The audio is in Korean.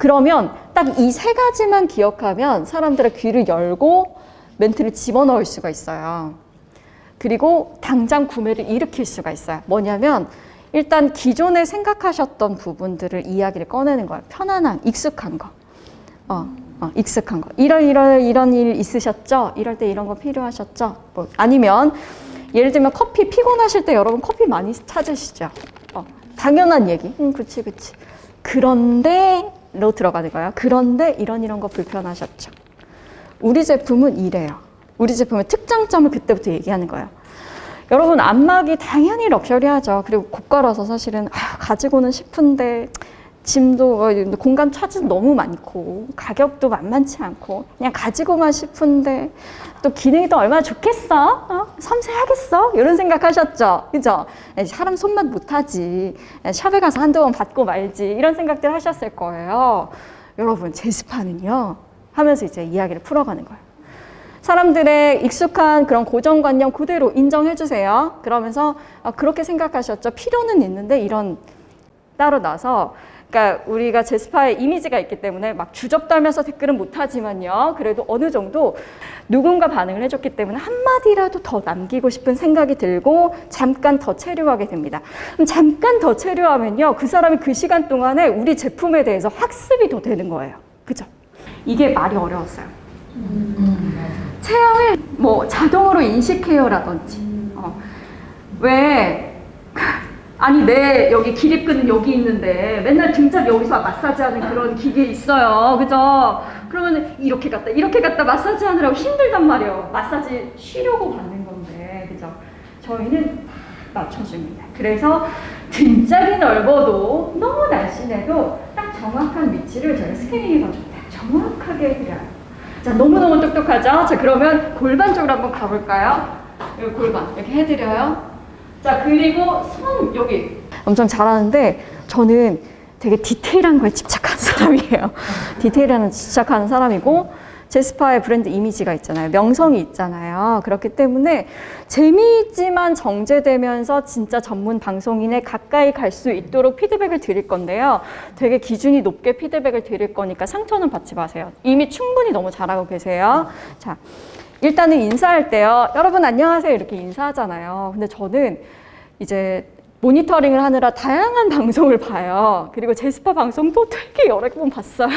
그러면 딱 이 세 가지만 기억하면 사람들의 귀를 열고 멘트를 집어넣을 수가 있어요. 그리고 당장 구매를 일으킬 수가 있어요. 뭐냐면 일단 기존에 생각하셨던 부분들을 이야기를 꺼내는 거예요. 편안한, 익숙한 거. 어, 어, 익숙한 거. 이런 이런 이런 일 있으셨죠? 이럴 때 이런 거 필요하셨죠? 뭐 아니면 예를 들면 커피 피곤하실 때 여러분 커피 많이 찾으시죠? 어, 당연한 얘기. 음, 그치, 그치. 그런데 로 들어가는 거예요. 그런데 이런 이런 거 불편하셨죠? 우리 제품은 이래요. 우리 제품의 특장점을 그때부터 얘기하는 거예요. 여러분 안막이 당연히 럭셔리하죠. 그리고 고가라서 사실은 아, 가지고는 싶은데 짐도 어, 공간 차지 너무 많고 가격도 만만치 않고 그냥 가지고만 싶은데 또 기능이 또 얼마나 좋겠어? 어? 섬세하겠어? 이런 생각하셨죠? 그죠? 에, 사람 손맛 못하지. 에, 샵에 가서 한두 번 받고 말지. 이런 생각들 하셨을 거예요. 여러분 제스파는요 하면서 이제 이야기를 풀어가는 거예요. 사람들의 익숙한 그런 고정관념 그대로 인정해 주세요. 그러면서 아, 그렇게 생각하셨죠. 필요는 있는데 이런 따로 나서 그러니까 우리가 제스파의 이미지가 있기 때문에 막 주접달면서 댓글은 못하지만요. 그래도 어느 정도 누군가 반응을 해줬기 때문에 한마디라도 더 남기고 싶은 생각이 들고 잠깐 더 체류하게 됩니다. 그럼 잠깐 더 체류하면요. 그 사람이 그 시간 동안에 우리 제품에 대해서 학습이 더 되는 거예요. 그죠? 이게 말이 어려웠어요. 체형을 뭐 자동으로 인식해요라든지 어. 왜 아니 내 여기 기립근은 여기 있는데 맨날 등짝 여기서 마사지하는 그런 기계 있어요. 그죠? 그러면 이렇게 갔다 이렇게 갔다 마사지 하느라고 힘들단 말이에요. 마사지 쉬려고 받는 건데 그죠? 저희는 맞춰줍니다. 그래서 등짝이 넓어도 너무 날씬해도 딱 정확한 위치를 저희 스캐닝해서 정확하게 해드려요. 자, 너무너무 똑똑하죠? 자, 그러면 골반 쪽으로 한번 가볼까요? 여기 골반, 이렇게 해드려요. 자, 그리고 손, 여기. 엄청 잘하는데, 저는 되게 디테일한 거에 집착하는 사람이에요. 디테일하는 집착하는 사람이고, 제스파의 브랜드 이미지가 있잖아요. 명성이 있잖아요. 그렇기 때문에 재미있지만 정제되면서 진짜 전문 방송인에 가까이 갈 수 있도록 피드백을 드릴 건데요. 되게 기준이 높게 피드백을 드릴 거니까 상처는 받지 마세요. 이미 충분히 너무 잘하고 계세요. 자, 일단은 인사할 때요. 여러분 안녕하세요. 이렇게 인사하잖아요. 근데 저는 이제 모니터링을 하느라 다양한 방송을 봐요. 그리고 제스파 방송도 되게 여러 번 봤어요.